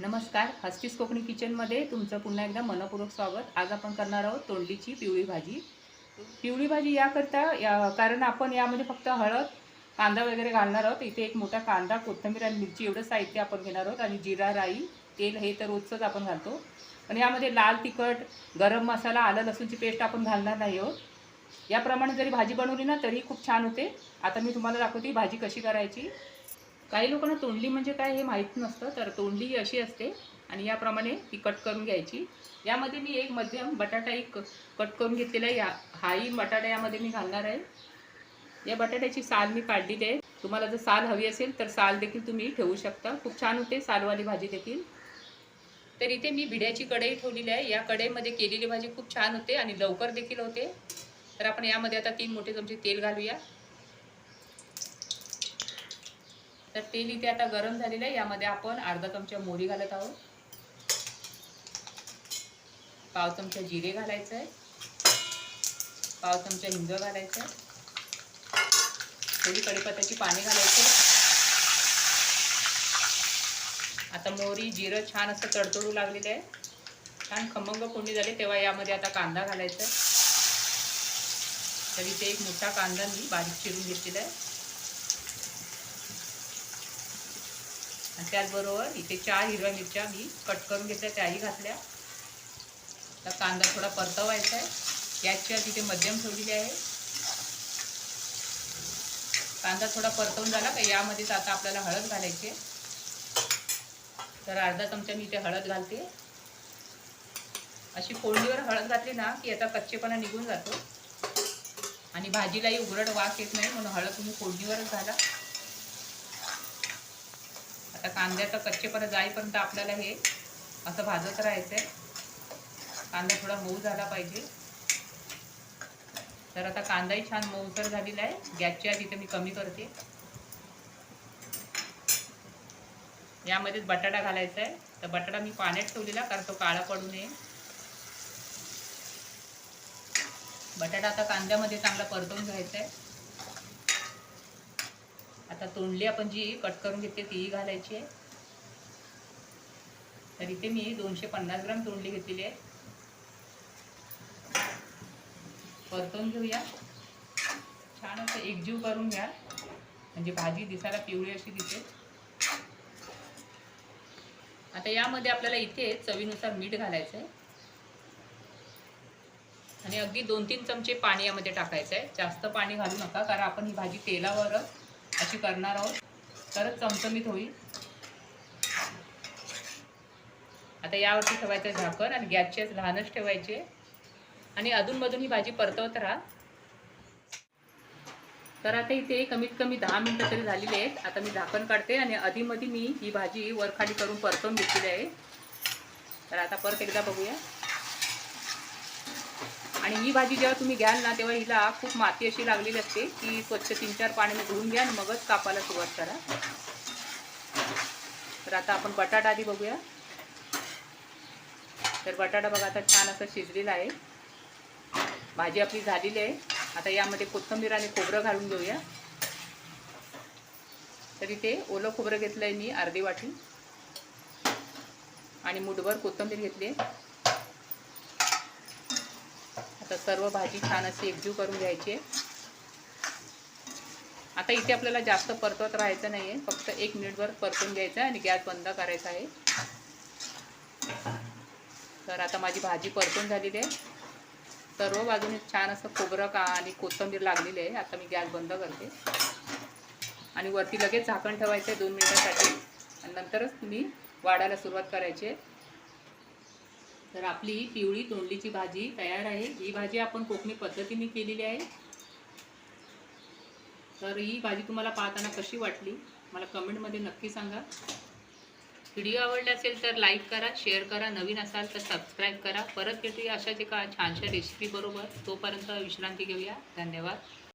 नमस्कार हस्तीस कोकणी किचनमध्ये तुमचं पुन्हा एकदा मनपूर्वक स्वागत. आज आपण करणार आहोत तोंडलीची पिवळी भाजी. पिवळी भाजी याकरता या कारण आपण यामध्ये फक्त हळद कांदा वगैरे घालणार आहोत. इथे एक मोठा कांदा कोथिंबीर आणि मिरची एवढं साहित्य आपण घेणार आहोत आणि जिरा राई तेल हे तर रोजचंच आपण घालतो. पण यामध्ये लाल तिखट गरम मसाला आलं लसूणची पेस्ट आपण घालणार नाही आहोत. याप्रमाणे जरी भाजी बनवली ना तरी खूप छान होते. आता मी तुम्हाला दाखवते भाजी कशी करायची. काही लोकांना तोंडली म्हणजे काय हे माहीत नसतं तर तोंडली ही अशी असते आणि याप्रमाणे ती कट करून घ्यायची. यामध्ये मी एक मध्यम बटाटा एक कट करून घेतलेला आहे. या हाही बटाटा यामध्ये मी घालणार आहे. या बटाट्याची साल मी काढलेली आहे. तुम्हाला जर साल हवी असेल तर साल देखील तुम्ही ठेवू शकता. खूप छान होते सालवाली भाजी देखील. तर इथे मी भिड्याची कढई ठेवलेली आहे. या कढईमध्ये केलेली भाजी खूप छान होते आणि लवकर देखील होते. तर आपण यामध्ये आता तीन मोठे चमचे तेल घालूया. तर तेल इथे आता गरम झालेलं आहे. यामध्ये आपण अर्धा चमचा मोहरी घालत आहोत. पाव चमचा जिरे घालायचं आहे. पाव चमचा हिंग घालायचं आहे. थोडी कडीपत्त्याची पाने घालायचे आता मोहरी जिरं छान असं तडतडू लागलेलं आहे. छान खमंग फोडणी झाली. तेव्हा यामध्ये आता कांदा घालायचा आहे. तर इथे एक मोठा कांदा मी बारीक चिरून घेतलेला आहे. आणि त्याचबरोबर इथे चार हिरव्या मिरच्या मी कट करून घेतल्या त्याही घातल्या. तर कांदा थोडा परतवायचा आहे. गॅसच्या तिथे मध्यम ठेवलेली आहे. कांदा थोडा परतवून झाला का यामध्येच आता आपल्याला हळद घालायची तर अर्धा चमचा मी इथे हळद घालते. अशी फोडणीवर हळद घातली ना की याचा कच्चेपणा निघून जातो. आणि भाजीलाही उघडट वास येत नाही म्हणून हळद तुम्ही फोडणीवरच घाला. आता कांद्याचा कच्चेपर्यंत जाईपर्यंत आपल्याला हे असं भाजत राहायचं आहे. कांदा थोडा मऊ झाला पाहिजे. तर आता कांदाही छान मऊसर झालेला आहे. गॅसच्या तिथे मी कमी करते. यामध्येच बटाटा घालायचा आहे. तर बटाटा मी पाण्यात ठेवलेला कारण तो काळा पडू नये. बटाटा आता कांद्यामध्ये चांगला परतवून घ्यायचा आहे. आता तोंडली आपण जी कट करून घेतली तीही घालायची आहे. तर इथे मी दोनशे पन्नास ग्राम तोंडली घेतलेली आहे. परतून घेऊया. छान असं एकजीव करून घ्या. म्हणजे भाजी दिसायला पिवळी अशी दिसेल. आता यामध्ये आपल्याला इथे चवीनुसार मीठ घालायचं आहे आणि अगदी दोन तीन चमचे पाणी यामध्ये टाकायचं आहे जास्त पाणी घालू नका कारण आपण ही भाजी तेलावरच अशी करणार आहोत. तरच चमचमीत होईल. आता यावरती ठेवायचं झाकण आणि गॅसचे लहानच ठेवायचे. आणि अधूनमधून ही भाजी परतवत राहा. तर आता इथे कमीत कमी दहा मिनटं तरी झालेली आहेत. आता मी झाकण काढते आणि अधीमधी मी ही भाजी वरखाली करून परतवून घेतलेली आहे. तर आता परत एकदा बघूया. आणि ही भाजी जेव्हा तुम्ही घ्याल ना तेव्हा हिला खूप माती अशी लागलेली असते. ती स्वच्छ तीन चार पाण्याने धुवून घ्या आणि मगच कापायला सुरुवात करा. तर आता आपण बटाटा आधी बघूया. तर बटाटा बघा आता छान असं शिजलेला आहे. भाजी आपली झालेली आहे. आता यामध्ये कोथिंबीर आणि खोबरं घालून घेऊया. तर इथे ओलं खोबरं घेतलं आहे मी अर्धी वाटी. आणि मुठभर कोथिंबीर घेतली आहे. आता सर्व भाजी छान अशी एकजीव करून घ्यायची आहे. आता इथे आपल्याला जास्त परतवत राहायचं नाही आहे फक्त एक मिनिटभर परतून घ्यायचं आहे आणि गॅस बंद करायचा आहे. तर आता माझी भाजी परतून झालेली आहे. सर्व बाजूने छान असं खोबरं का आणि कोथिंबीर लागलेली आहे. आता मी गॅस बंद करते. आणि वरती लगेच झाकण ठेवायचं आहे दोन मिनिटासाठी. आणि नंतरच तुम्ही वाढायला सुरुवात करायची आहे. तर आपली पिवळी तोंडलीची भाजी तयार आहे. ही भाजी आपण कोकणी पद्धतीने केलेली आहे. तर ही भाजी तुम्हाला पाहताना कशी वाटली मला कमेंटमध्ये नक्की सांगा. व्हिडिओ आवडला असेल तर लाईक करा शेअर करा. नवीन असाल तर सबस्क्राईब करा. परत भेटूया अशाच एका छानशा रेसिपी बरोबर. तोपर्यंत विश्रांती घेऊया. धन्यवाद.